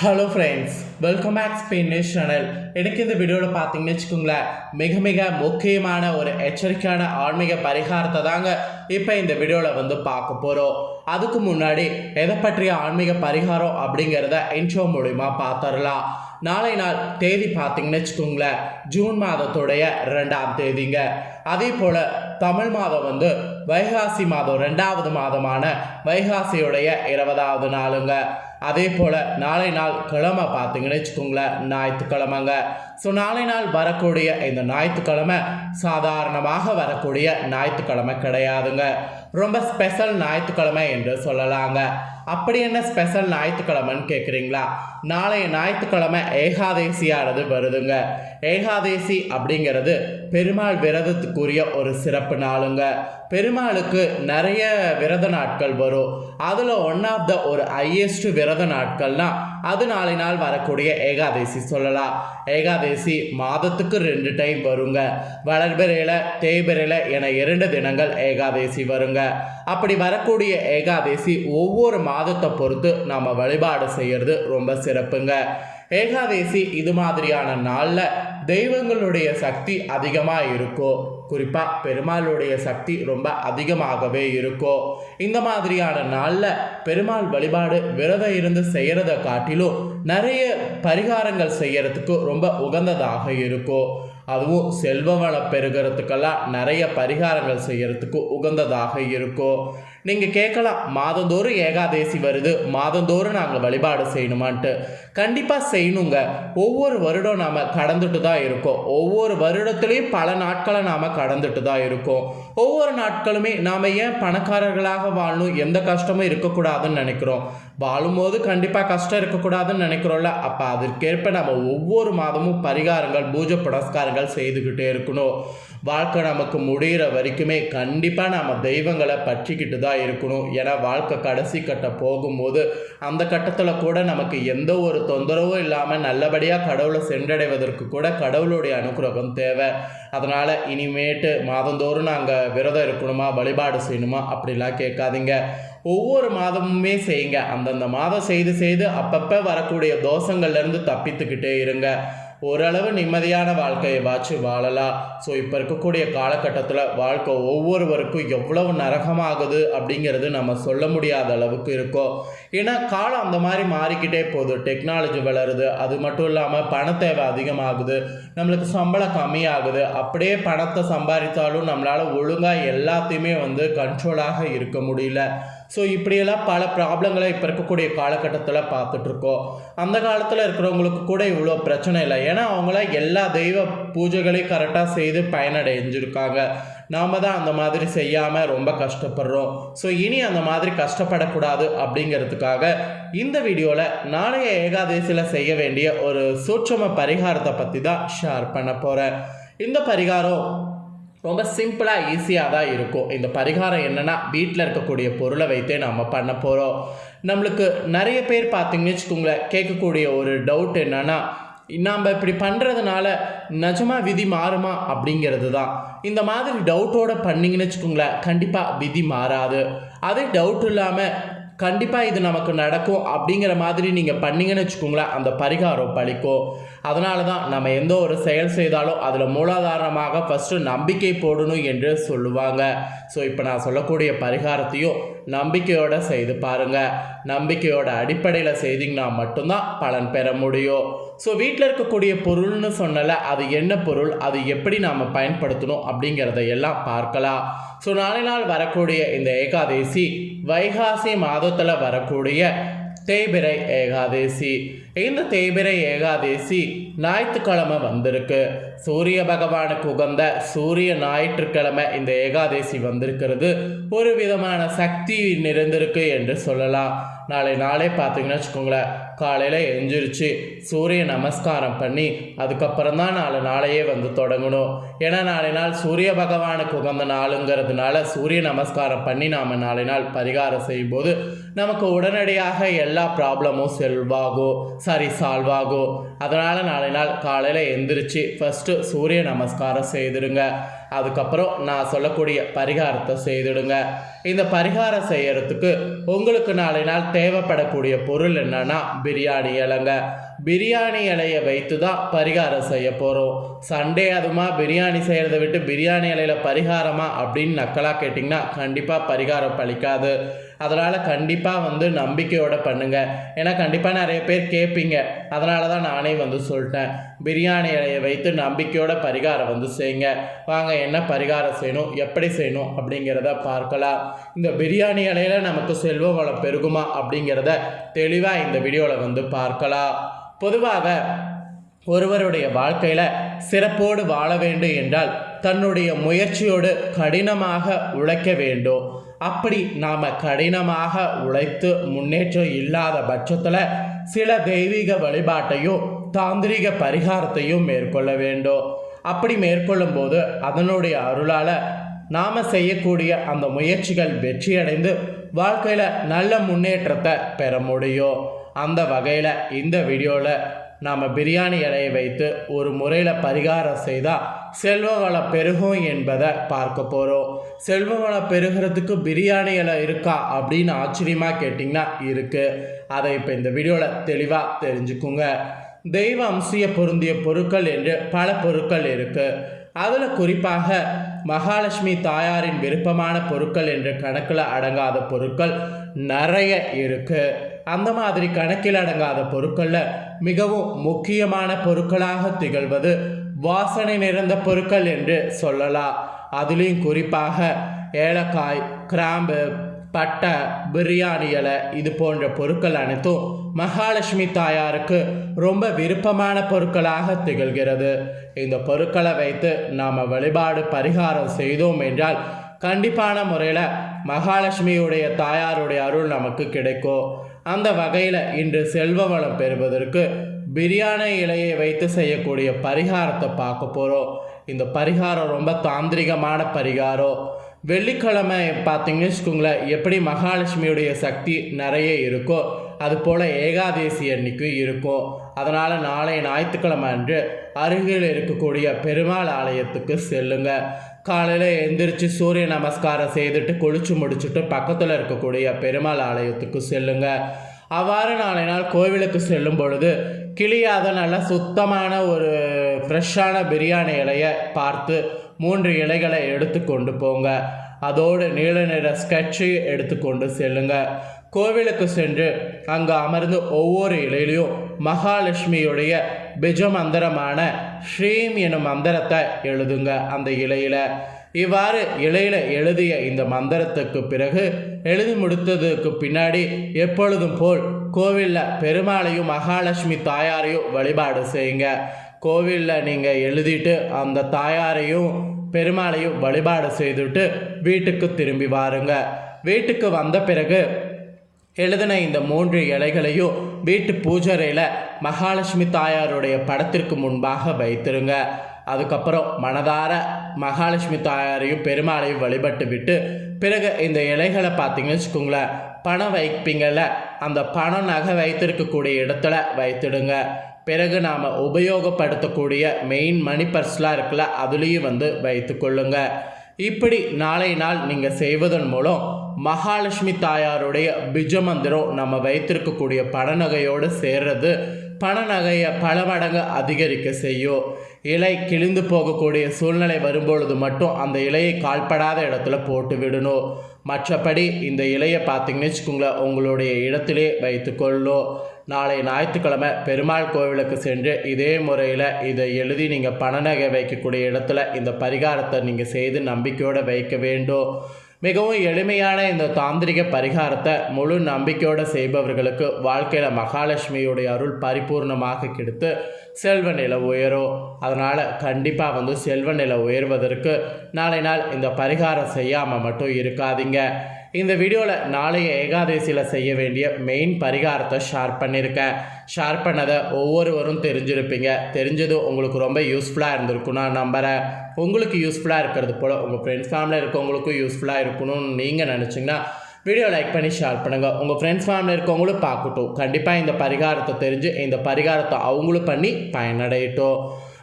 Hello friends welcome back Spain news channel எனக்கு இந்த வீடியோவில் பார்த்தீங்கன்னு வச்சுக்கோங்களேன் மிக மிக முக்கியமான ஒரு எச்சரிக்கையான ஆன்மீக பரிகாரத்தை தாங்க இப்போ இந்த வீடியோவில் வந்து பார்க்க போகிறோம் அதுக்கு முன்னாடி எதை பற்றிய ஆன்மீக பரிகாரம் அப்படிங்கிறத இன்ட்ரோ மூலிமா பார்த்துடலாம். நாளை நாள் தேதி பார்த்தீங்கன்னு வச்சுக்கோங்களேன் ஜூன் மாதத்துடைய ரெண்டாம் தேதிங்க. அதே போல் தமிழ் மாதம் வந்து வைகாசி மாதம் ரெண்டாவது மாதமான வைகாசியுடைய இருபதாவது நாளுங்க. அதே போல் நாளை நாள் கிழமை பார்த்தீங்கன்னு வச்சுக்கோங்களேன் ஞாயிற்றுக்கிழமைங்க. ஸோ நாளை நாள் வரக்கூடிய இந்த ஞாயிற்றுக்கிழமை சாதாரணமாக வரக்கூடிய ஞாயிற்றுக்கிழமை கிடையாதுங்க. ரொம்ப ஸ்பெஷல் ஞாயிற்றுக்கிழமை என்று சொல்லலாங்க. அப்படி என்ன ஸ்பெஷல் ஞாயிற்றுக்கிழமைன்னு கேட்குறீங்களா நாளைய ஞாயிற்றுக்கிழமை ஏகாதேசியானது வருதுங்க. ஏகாதேசி அப்படிங்கிறது பெருமாள் விரதத்துக்குரிய ஒரு சிறப்பு நாளுங்க. பெருமாளுக்கு நிறைய விரத நாட்கள் வரும். அதில் ஒன் ஆஃப் த ஒரு ஹையஸ்ட் விரத நாட்கள்னால் அது நாளை நாள் வரக்கூடிய ஏகாதேசி சொல்லலாம். ஏகாதேசி மாதத்துக்கு ரெண்டு டைம் வருங்க. வளர்பிறையில் தேய்பிறையில் என இரண்டு தினங்கள் ஏகாதேசி வருங்க. அப்படி வரக்கூடிய ஏகாதேசி ஒவ்வொரு மாதத்தை பொறுத்து நம்ம வழிபாடு செய்கிறது ரொம்ப சிறப்புங்க. ஏகாதேசி இது மாதிரியான நாளில் தெய்வங்களுடைய சக்தி அதிகமாக இருக்கும் குறிப்பாக பெருமாளுடைய சக்தி ரொம்ப அதிகமாகவே இருக்கும் இந்த மாதிரியான நாளில் பெருமாள் வழிபாடு விரதம் இருந்து செய்கிறத காட்டிலும் நிறைய பரிகாரங்கள் செய்யறதுக்கு ரொம்ப உகந்ததாக இருக்கும் அதுவும் செல்வ வளம் பெருகிறதுக்கெல்லாம் நிறைய பரிகாரங்கள் செய்யறதுக்கு உகந்ததாக இருக்கும் நீங்கள் கேட்கலாம் மாதந்தோறும் ஏகாதேசி வருது மாதந்தோறும் நாங்கள் வழிபாடு செய்யணுமான்ட்டு. கண்டிப்பாக செய்யணுங்க. ஒவ்வொரு வருடம் நாம் கடந்துட்டு தான் இருக்கோம். ஒவ்வொரு வருடத்துலேயும் பல நாட்களை நாம் கடந்துட்டு தான் இருக்கோம். ஒவ்வொரு நாட்களுமே நாம் ஏன் பணக்காரர்களாக வாழணும்? எந்த கஷ்டமும் இருக்கக்கூடாதுன்னு நினைக்கிறோம். வாழும்போது கண்டிப்பாக கஷ்டம் இருக்கக்கூடாதுன்னு நினைக்கிறோம்ல. அப்போ அதற்கேற்ப நம்ம ஒவ்வொரு மாதமும் பரிகாரங்கள் பூஜை புரஸ்காரங்கள் செய்துக்கிட்டே இருக்கணும். வாழ்க்கை நமக்கு முடிகிற வரைக்குமே கண்டிப்பாக நம்ம தெய்வங்களை பற்றிக்கிட்டு தான் இருக்கணும். ஏன்னா வாழ்க்கை கடைசி கட்ட போகும்போது அந்த கட்டத்தில் கூட நமக்கு எந்த ஒரு தொந்தரவும் இல்லாமல் நல்லபடியாக கடவுளை சென்றடைவதற்கு கூட கடவுளுடைய அனுகிரகம் தேவை. அதனால் இனிமேட்டு மாதந்தோறும் நாங்கள் விரதம் இருக்கணுமா வழிபாடு செய்யணுமா அப்படிலாம் கேட்காதீங்க. ஒவ்வொரு மாதமுமே செய்யுங்க. அந்தந்த மாதம் செய்து செய்து அப்பப்போ வரக்கூடிய தோஷங்கள்லேருந்து தப்பித்துக்கிட்டே இருங்க. ஓரளவு நிம்மதியான வாழ்க்கையை வாச்சு வாழலாம் ஸோ இப்போ இருக்கக்கூடிய காலகட்டத்தில் வாழ்க்கை ஒவ்வொருவருக்கும் எவ்வளவு நரகமாகுது அப்படிங்கிறது நம்ம சொல்ல முடியாத அளவுக்கு இருக்கும். ஏன்னா காலம் அந்த மாதிரி மாறிக்கிட்டே போகுது. டெக்னாலஜி வளருது. அது மட்டும் இல்லாமல் பண தேவை அதிகமாகுது. நம்மளுக்கு சம்பளம் கம்மியாகுது. அப்படியே பணத்தை சம்பாதித்தாலும் நம்மளால் ஒழுங்காக எல்லாத்தையுமே வந்து கண்ட்ரோலாக இருக்க முடியல. ஸோ இப்படியெல்லாம் பல ப்ராப்ளங்களை இப்போ இருக்கக்கூடிய காலகட்டத்தில் பார்த்துட்ருக்கோம். அந்த காலத்தில் இருக்கிறவங்களுக்கு கூட இவ்வளோ பிரச்சனை இல்லை. ஏன்னா அவங்களாம் எல்லா தெய்வ பூஜைகளையும் கரெக்டாக செய்து பயனடைஞ்சிருக்காங்க. நாம் தான் அந்த மாதிரி செய்யாமல் ரொம்ப கஷ்டப்படுறோம். ஸோ இனி அந்த மாதிரி கஷ்டப்படக்கூடாது அப்படிங்கிறதுக்காக இந்த வீடியோவில் நாளைய ஏகாதசியில் செய்ய வேண்டிய ஒரு சூட்சம பரிகாரத்தை பற்றி தான் ஷேர் பண்ண போகிறேன் இந்த பரிகாரம் ரொம்ப சிம்பிளாக ஈஸியாக தான் இருக்கும். இந்த பரிகாரம் என்னென்னா வீட்டில் இருக்கக்கூடிய பொருளை வைத்தே நம்ம பண்ண போகிறோம் நம்மளுக்கு நிறைய பேர் பார்த்திங்கன்னு வச்சுக்கோங்களேன் கேட்கக்கூடிய ஒரு டவுட் என்னென்னா நாம் இப்படி பண்ணுறதுனால நிஜமாக விதி மாறுமா அப்படிங்கிறது தான். இந்த மாதிரி டவுட்டோட பண்ணிங்கன்னு வச்சுக்கோங்களேன் கண்டிப்பாக விதி மாறாது. அதே டவுட் இல்லாமல் கண்டிப்பாக இது நமக்கு நடக்கும் அப்படிங்கிற மாதிரி நீங்கள் பண்ணீங்கன்னு வச்சுக்கோங்களேன் அந்த பரிகாரம் பழிக்கும். அதனால தான் நம்ம எந்த ஒரு செயல் செய்தாலும் அதில் மூலாதாரமாக ஃபஸ்ட்டு நம்பிக்கை போடணும் என்று சொல்லுவாங்க. ஸோ இப்போ நான் சொல்லக்கூடிய பரிகாரத்தையும் நம்பிக்கையோடு செய்து பாருங்கள் நம்பிக்கையோட அடிப்படையில் செய்தீங்கன்னா மட்டும்தான் பலன் பெற முடியும். ஸோ வீட்டில் இருக்கக்கூடிய பொருள்னு சொன்னல அது என்ன பொருள்? அது எப்படி நாம் பயன்படுத்தணும் அப்படிங்கிறத எல்லாம் பார்க்கலாம். ஸோ நாளை நாள் வரக்கூடிய இந்த ஏகாதேசி வைகாசி மாதத்தில் வரக்கூடிய தேய்பிரை ஏகாதேசி. இந்த தேய்பிரை ஏகாதேசி ஞாயிற்றுக்கிழமை வந்திருக்கு. சூரிய பகவானுக்கு உகந்த சூரிய ஞாயிற்றுக்கிழமை இந்த ஏகாதேசி வந்திருக்கிறது. ஒரு விதமான சக்தி நிறைந்திருக்கு என்று சொல்லலாம். நாளை நாளே பார்த்தீங்கன்னு வச்சுக்கோங்களேன். காலையில் எந்திரிச்சு சூரிய நமஸ்காரம் பண்ணி அதுக்கப்புறம் தான் நாலு நாளையே வந்து தொடங்கணும். ஏன்னா நாளை நாள் சூரிய பகவானுக்கு உகந்த நாளுங்கிறதுனால சூரிய நமஸ்காரம் பண்ணி நாம் நாளை நாள் பரிகாரம் செய்யும்போது நமக்கு உடனடியாக எல்லா ப்ராப்ளமும் செல்வாகும் சாரி சால்வ் ஆகும். அதனால் நாளை நாள் காலையில் எந்திரிச்சு ஃபஸ்ட்டு சூரிய நமஸ்காரம் செய்திருங்க. அதுக்கப்புறம் நான் சொல்லக்கூடிய பரிகாரத்தை செய்துடுங்க. இந்த பரிகாரம் செய்கிறதுக்கு உங்களுக்கு நாளை நாள் தேவைப்படக்கூடிய பொருள் என்னன்னா பிரியாணி இலைங்க. பிரியாணி இலையை வைத்து தான் பரிகாரம் செய்ய போகிறோம் சண்டே அதுமா பிரியாணி செய்கிறத விட்டு பிரியாணி இலையில் பரிகாரமா அப்படின்னு நக்கலாக கேட்டிங்கன்னா கண்டிப்பாக பரிகாரம் பழிக்காது. அதனால் கண்டிப்பாக வந்து நம்பிக்கையோடு பண்ணுங்க. ஏன்னா கண்டிப்பாக நிறைய பேர் கேட்பீங்க அதனால தான் நானே வந்து சொல்லிட்டேன். பிரியாணி இலையை வைத்து நம்பிக்கையோட பரிகாரம் வந்து செய்யுங்க வாங்க என்ன பரிகாரம் செய்யணும்? எப்படி செய்யணும்? அப்படிங்கிறத பார்க்கலாம். இந்த பிரியாணி இலையில நமக்கு செல்வ வளம் பெருகுமா? அப்படிங்கிறத தெளிவாக இந்த வீடியோவில் வந்து பார்க்கலாம். பொதுவாக ஒருவருடைய வாழ்க்கையில் சிறப்போடு வாழ வேண்டும் என்றால் தன்னுடைய முயற்சியோடு கடினமாக உழைக்க வேண்டும். அப்படி நாம் கடினமாக உழைத்து முன்னேற்றம் இல்லாத பட்சத்தில் சில தெய்வீக வழிபாட்டையும் தாந்திரிக பரிகாரத்தையும் மேற்கொள்ள வேண்டும். அப்படி மேற்கொள்ளும் போது அதனுடைய அருளால் நாம் செய்யக்கூடிய அந்த முயற்சிகள் வெற்றியடைந்து வாழ்க்கையில் நல்ல முன்னேற்றத்தை பெற முடியும். அந்த வகையில் இந்த வீடியோவில் நாம் பிரியாணி இலையை வைத்து ஒரு முறையில் பரிகாரம் செய்தால் செல்வ வளம் பெருகும் என்பதை பார்க்க போகிறோம் செல்வ வளம் பெருகிறதுக்கு பிரியாணி இலை இருக்கா அப்படின்னு ஆச்சரியமாக கேட்டிங்கன்னா இருக்குது அதை இப்போ இந்த வீடியோவில் தெளிவாக தெரிஞ்சுக்குங்க. தெய்வ அம்சிய பொருந்திய பொருட்கள் என்று பல பொருட்கள் இருக்குது அதில் குறிப்பாக மகாலட்சுமி தாயாரின் விருப்பமான பொருட்கள் என்ற கணக்கில் அடங்காத பொருட்கள் நிறைய இருக்குது அந்த மாதிரி கணக்கில் அடங்காத பொருட்களில் மிகவும் முக்கியமான பொருட்களாக திகழ்வது வாசனை நிறைந்த பொருட்கள் என்று சொல்லலாம். அதுலேயும் குறிப்பாக ஏலக்காய் கிராம்பு பட்டை பிரியாணி இலை இது போன்ற பொருட்கள் அனைத்தும் மகாலட்சுமி தாயாருக்கு ரொம்ப விருப்பமான பொருட்களாக திகழ்கிறது. இந்த பொருட்களை வைத்து நாம் வழிபாடு பரிகாரம் செய்தோம் என்றால் கண்டிப்பான முறையில் மகாலட்சுமியுடைய தாயாருடைய அருள் நமக்கு கிடைக்கும். அந்த வகையில் இன்று செல்வ வளம் பெறுவதற்கு பிரியாணி இலையை வைத்து செய்யக்கூடிய பரிகாரத்தை பார்க்க போகிறோம் இந்த பரிகாரம் ரொம்ப தாந்திரிகமான பரிகாரம். வெள்ளிக்கிழமை பார்த்தீங்கன்னு வச்சுக்கோங்களேன் எப்படி மகாலட்சுமியுடைய சக்தி நிறைய இருக்கோ அது போல் ஏகாதேசி அன்னைக்கு இருக்கும். அதனால் நாளை ஞாயிற்றுக்கிழமை அன்று அருகில் இருக்கக்கூடிய பெருமாள் ஆலயத்துக்கு செல்லுங்கள் காலையில் எந்திரிச்சு சூரிய நமஸ்காரம் செய்துட்டு குளிச்சு முடிச்சுட்டு பக்கத்தில் இருக்கக்கூடிய பெருமாள் ஆலயத்துக்கு செல்லுங்க. அவ்வாறு நாளை நாள் கோவிலுக்கு செல்லும் பொழுது கிளியாத நல்ல சுத்தமான ஒரு ஃப்ரெஷ்ஷான பிரியாணி இலையை பார்த்து மூன்று இலைகளை எடுத்து கொண்டு போங்க. அதோடு நீல நிற ஸ்கெட்சு எடுத்துக்கொண்டு செல்லுங்க. கோவிலுக்கு சென்று அங்கு அமர்ந்து ஒவ்வொரு இலையிலையும் மகாலட்சுமியுடைய பிஜ மந்திரமான ஸ்ரீம் எனும் மந்திரத்தை எழுதுங்க அந்த இலையில். இவ்வாறு இலையில் எழுதிய இந்த மந்திரத்துக்கு பிறகு எழுதி முடித்ததுக்கு பின்னாடி எப்பொழுதும் போல் கோவிலில் பெருமாளையும் மகாலட்சுமி தாயாரையும் வழிபாடு செய்யுங்க. கோவிலில் நீங்கள் எழுதிட்டு அந்த தாயாரையும் பெருமாளையும் வழிபாடு செய்துட்டு வீட்டுக்கு திரும்பி வாருங்க. வீட்டுக்கு வந்த பிறகு எழுதின இந்த மூன்று இலைகளையும் வீட்டு பூஜரையில் மகாலட்சுமி தாயாருடைய படத்திற்கு முன்பாக வைத்திருங்க. அதுக்கப்புறம் மனதார மகாலட்சுமி தாயாரையும் பெருமாளையும் வழிபட்டு விட்டு பிறகு இந்த இலைகளை பார்த்தீங்கன்னு வச்சுக்கோங்களேன் பணம் வைப்பீங்கள்ல அந்த பணம் நகை வைத்திருக்கக்கூடிய இடத்துல வைத்திடுங்க. பிறகு நாம் உபயோகப்படுத்தக்கூடிய மெயின் மணி பர்ஸ்லாம் இருக்குல்ல அதுலேயும் வந்து வைத்துக்கொள்ளுங்க. இப்படி நாளை நாள் நீங்கள் செய்வதன் மூலம் மகாலட்சுமி தாயாருடைய பிஜ மந்திரம் நம்ம வைத்திருக்கக்கூடிய பணநகையோடு சேர்றது. பணநகையை பல மடங்கு அதிகரிக்க செய்யும். இலை கிழிந்து போகக்கூடிய சூழ்நிலை வரும்பொழுது மட்டும் அந்த இலையை கால்படாத இடத்துல போட்டு விடணும். மற்றபடி இந்த இலையை பார்த்தீங்கன்னு வச்சுக்கோங்களேன் உங்களுடைய இடத்திலே வைத்துக்கொள்ளும் நாளை ஞாயிற்றுக்கிழமை பெருமாள் கோவிலுக்கு சென்று இதே முறையில் இதை எழுதி நீங்கள் பணநகை வைக்கக்கூடிய இடத்துல இந்த பரிகாரத்தை நீங்கள் செய்து நம்பிக்கையோடு வைக்க வேண்டும். மிகவும் எளிமையான இந்த தாந்திரிக பரிகாரத்தை முழு நம்பிக்கையோடு செய்பவர்களுக்கு வாழ்க்கையில் மகாலட்சுமியுடைய அருள் பரிபூர்ணமாக கிடைத்து செல்வ நிலை உயரும் அதனால் கண்டிப்பாக வந்து செல்வ நிலை உயர்வதற்கு நாளை நாள் இந்த பரிகாரம் செய்யாமல் மட்டும் இருக்காதீங்க. இந்த வீடியோவில் நாளைய ஏகாதசியில் செய்ய வேண்டிய மெயின் பரிகாரத்தை ஷேர் பண்ணியிருக்கேன் ஷேர் பண்ணதை ஒவ்வொருவரும் தெரிஞ்சிருப்பீங்க. தெரிஞ்சது உங்களுக்கு ரொம்ப யூஸ்ஃபுல்லாக இருந்திருக்கும் நான் நம்புகிறேன் உங்களுக்கு யூஸ்ஃபுல்லாக இருக்கிறது போல் உங்கள் ஃப்ரெண்ட்ஸ் ஃபேமிலியில் இருக்கவங்களுக்கும் யூஸ்ஃபுல்லாக இருக்கணும்னு நீங்கள் நினச்சிங்கன்னா வீடியோ லைக் பண்ணி ஷேர் பண்ணுங்கள் உங்கள் ஃப்ரெண்ட்ஸ் ஃபேமிலியில் இருக்கவங்களும் பார்க்கட்டும். கண்டிப்பாக இந்த பரிகாரத்தை தெரிஞ்சு இந்த பரிகாரத்தை அவங்களும் பண்ணி பயனடையட்டும்.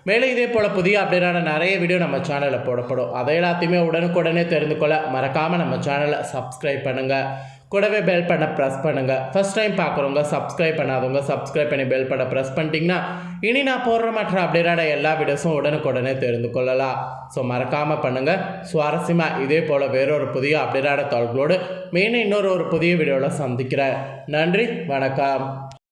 மேலும் இதே போல் புதிய அப்டேட்டான நிறைய வீடியோ நம்ம சேனலில் போடப்படும். அதை எல்லாத்தையுமே உடனுக்குடனே தெரிந்து கொள்ள மறக்காமல் நம்ம சேனலை சப்ஸ்கிரைப் பண்ணுங்கள் கூடவே பெல் பண்ண ப்ரெஸ் பண்ணுங்கள் ஃபஸ்ட் டைம் பார்க்குறவங்க சப்ஸ்கிரைப் பண்ணாதவங்க சப்ஸ்கிரைப் பண்ணி பெல் பண்ண ப்ரெஸ் பண்ணிட்டீங்கன்னா இனி நான் போடுற மற்ற அப்டேட்டான எல்லா வீடியோஸும் உடனுக்குடனே தெரிந்து கொள்ளலாம். ஸோ மறக்காமல் பண்ணுங்கள் சுவாரஸ்யமாக இதே போல் வேறொரு புதிய அப்டேட்டான தகவல்களோடு மீண்டும் இன்னொரு ஒரு புதிய வீடியோவில் சந்திக்கிறேன். நன்றி வணக்கம்.